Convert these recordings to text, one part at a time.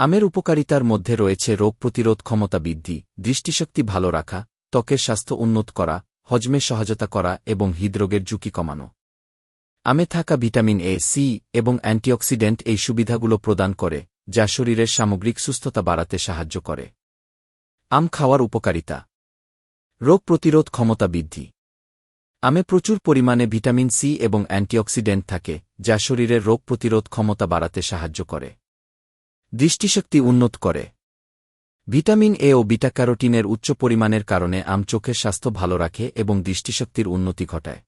আমের উপকারিতার মধ্যে রয়েছে রোগ প্রতিরোধ ক্ষমতা বৃদ্ধি, দৃষ্টিশক্তি ভালো রাখা, ত্বকের স্বাস্থ্য উন্নত করা, হজমে সহায়তা করা এবং হৃদরোগের ঝুঁকি কমানো। আমে থাকা ভিটামিন এ, সি এবং অ্যান্টিঅক্সিডেন্ট এই সুবিধাগুলো প্রদান করে, যা শরীরের সামগ্রিক সুস্থতা বাড়াতে সাহায্য করে। আম খাওয়ার উপকারিতা। রোগ প্রতিরোধ ক্ষমতা বৃদ্ধি। আমে প্রচুর পরিমাণে ভিটামিন সি এবং অ্যান্টিঅক্সিডেন্ট থাকে, যা শরীরের রোগ প্রতিরোধ ক্ষমতা বাড়াতে সাহায্য করে। দৃষ্টিশক্তি উন্নত করে। ভিটামিন এ ও বিটা ক্যারোটিনের উচ্চ পরিমাণের কারণে আম চোখের স্বাস্থ্য ভালো রাখে এবং দৃষ্টিশক্তির উন্নতি ঘটায়।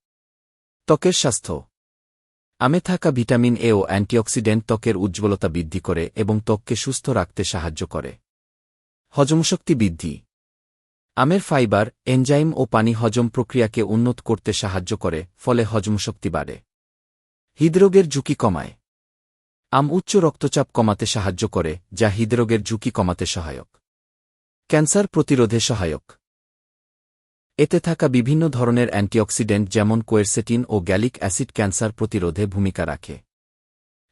ত্বকের স্বাস্থ্য। আমে থাকা ভিটামিন এ ও অ্যান্টিঅক্সিডেন্ট ত্বকের উজ্জ্বলতা বৃদ্ধি করে এবং ত্বককে সুস্থ রাখতে সাহায্য করে। হজমশক্তি বৃদ্ধি। আমের ফাইবার, এনজাইম ও পানি হজম প্রক্রিয়াকে উন্নত করতে সাহায্য করে, ফলে হজমশক্তি বাড়ে। হৃদরোগের ঝুঁকি কমায়। আম উচ্চ রক্তচাপ কমাতে সাহায্য করে, যা হৃদরোগের ঝুঁকি কমাতে সহায়ক। ক্যান্সার প্রতিরোধে সহায়ক। এতে থাকা বিভিন্ন ধরনের অ্যান্টিঅক্সিডেন্ট যেমন কোয়েরসেটিন ও গ্যালিক অ্যাসিড ক্যান্সার প্রতিরোধে ভূমিকা রাখে।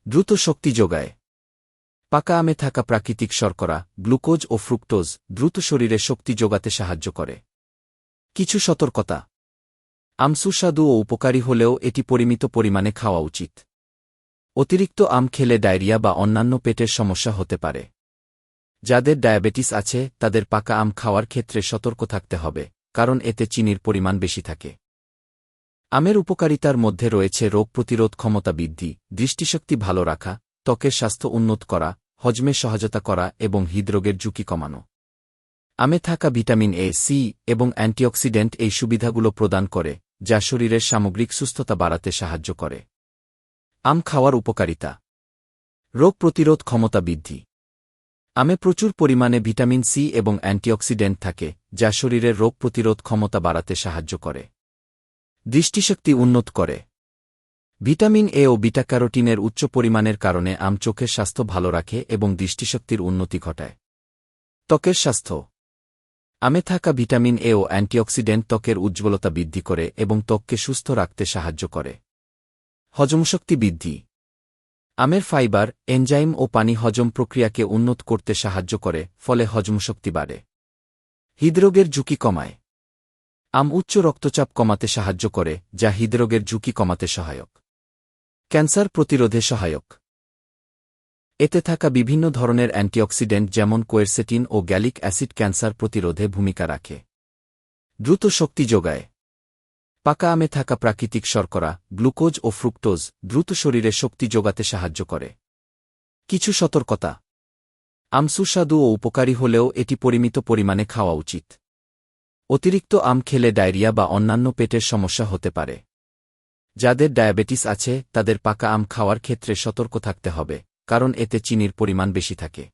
দ্রুত শক্তি যোগায়। পাকা আমে থাকা প্রাকৃতিক শর্করা, গ্লুকোজ ও ফ্রুক্টোজ দ্রুত শরীরে শক্তি যোগাতে সাহায্য করে। কিছু সতর্কতা। আম সুস্বাদু ও উপকারী হলেও এটি পরিমিত পরিমাণে খাওয়া উচিত। অতিরিক্ত আম খেলে ডায়রিয়া বা অন্যান্য পেটের সমস্যা হতে পারে। যাদের ডায়াবেটিস আছে, তাদের পাকা আম খাওয়ার ক্ষেত্রে সতর্ক থাকতে হবে, কারণ এতে চিনির পরিমাণ বেশি থাকে। আমের উপকারিতার মধ্যে রয়েছে রোগ প্রতিরোধ ক্ষমতা বৃদ্ধি, দৃষ্টিশক্তি ভালো রাখা, ত্বকের স্বাস্থ্য উন্নত করা, হজমে সহায়তা করা এবং হৃদরোগের ঝুঁকি কমানো। আমে থাকা ভিটামিন এ, সি এবং অ্যান্টিঅক্সিডেন্ট এই সুবিধাগুলো প্রদান করে, যা শরীরের সামগ্রিক সুস্থতা বাড়াতে সাহায্য করে। আম খাওয়ার উপকারিতা। রোগ প্রতিরোধ ক্ষমতা বৃদ্ধি। আমে প্রচুর পরিমাণে ভিটামিন সি এবং অ্যান্টিঅক্সিডেন্ট থাকে, যা শরীরের রোগ প্রতিরোধ ক্ষমতা বাড়াতে সাহায্য করে। দৃষ্টিশক্তি উন্নত করে। ভিটামিন এ ও বিটা ক্যারোটিনের উচ্চ পরিমাণের কারণে আম চোখের স্বাস্থ্য ভালো রাখে এবং দৃষ্টিশক্তির উন্নতি ঘটায়। ত্বকের স্বাস্থ্য। আমে থাকা ভিটামিন এ ও অ্যান্টিঅক্সিডেন্ট ত্বকের উজ্জ্বলতা বৃদ্ধি করে এবং ত্বককে সুস্থ রাখতে সাহায্য করে। হজমশক্তি বৃদ্ধি। আমের ফাইবার, এনজাইম ও পানি হজম প্রক্রিয়াকে উন্নত করতে সাহায্য করে, ফলে হজমশক্তি বাড়ে। হৃদরোগের ঝুঁকি কমায়। আম উচ্চ রক্তচাপ কমাতে সাহায্য করে, যা হৃদরোগের ঝুঁকি কমাতে সহায়ক। ক্যান্সার প্রতিরোধে সহায়ক। এতে থাকা বিভিন্ন ধরনের অ্যান্টিঅক্সিডেন্ট যেমন কোয়েরসেটিন ও গ্যালিক অ্যাসিড ক্যান্সার প্রতিরোধে ভূমিকা রাখে। দ্রুত শক্তি যোগায়। পাকা আমে থাকা প্রাকৃতিক শর্করা, গ্লুকোজ ও ফ্রুক্টোজ দ্রুত শরীরে শক্তি যোগাতে সাহায্য করে। কিছু সতর্কতা। আম সুস্বাদু ও উপকারী হলেও এটি পরিমিত পরিমাণে খাওয়া উচিত। অতিরিক্ত আম খেলে ডায়রিয়া বা অন্যান্য পেটের সমস্যা হতে পারে। যাদের ডায়াবেটিস আছে, তাদের পাকা আম খাওয়ার ক্ষেত্রে সতর্ক থাকতে হবে, কারণ এতে চিনির পরিমাণ বেশি থাকে।